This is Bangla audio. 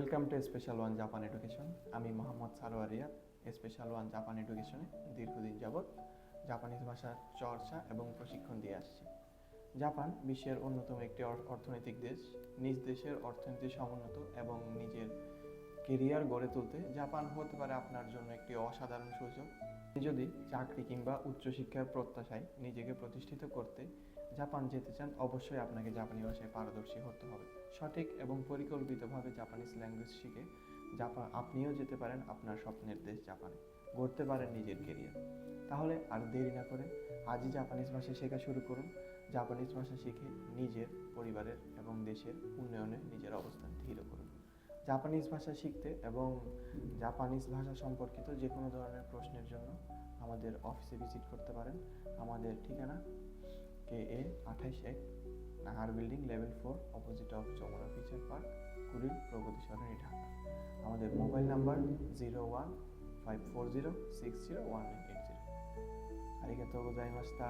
Welcome to special one Japan education আমি Mohammad Sarwar Riad special one Japan এডুকেশনে দীর্ঘদিন যাবৎ জাপানিজ ভাষার চর্চা এবং প্রশিক্ষণ দিয়ে আসছি। জাপান বিশ্বের অন্যতম একটি অর- অর্থনৈতিক দেশ। নিজ দেশের অর্থনীতি সমুন্নত এবং নিজের কেরিয়ার গড়ে তুলতে জাপান হতে পারে আপনার জন্য একটি অসাধারণ সুযোগ। যদি চাকরি কিংবা উচ্চশিক্ষার প্রত্যাশায় নিজেকে প্রতিষ্ঠিত করতে জাপান যেতে চান, অবশ্যই আপনাকে জাপানি ভাষায় পারদর্শী হতে হবে। সঠিক এবং পরিকল্পিতভাবে জাপানিজ ল্যাঙ্গুয়েজ শিখে জাপান আপনিও যেতে পারেন আপনার স্বপ্নের দেশ জাপানে। গড়তে পারেন নিজের কেরিয়ার। তাহলে আর দেরি না করে আজই জাপানিজ ভাষা শেখা শুরু করুন। জাপানিজ ভাষা শিখে নিজের পরিবারের এবং দেশের উন্নয়নে নিজের অবস্থান জাপানিজ ভাষা শিখতে এবং জাপানিজ ভাষা সম্পর্কিত যে কোনো ধরনের প্রশ্নের জন্য আমাদের অফিসে ভিজিট করতে পারেন। আমাদের ঠিকানা কে এ আঠাইশ এক Nahar building level four opposite of Jamuna future park, Kuril, Pragati Sarani, Dhaka. আমাদের mobile number zero one five four zero six zero one eight zero আরিগাতো গোজাইমাস্তা।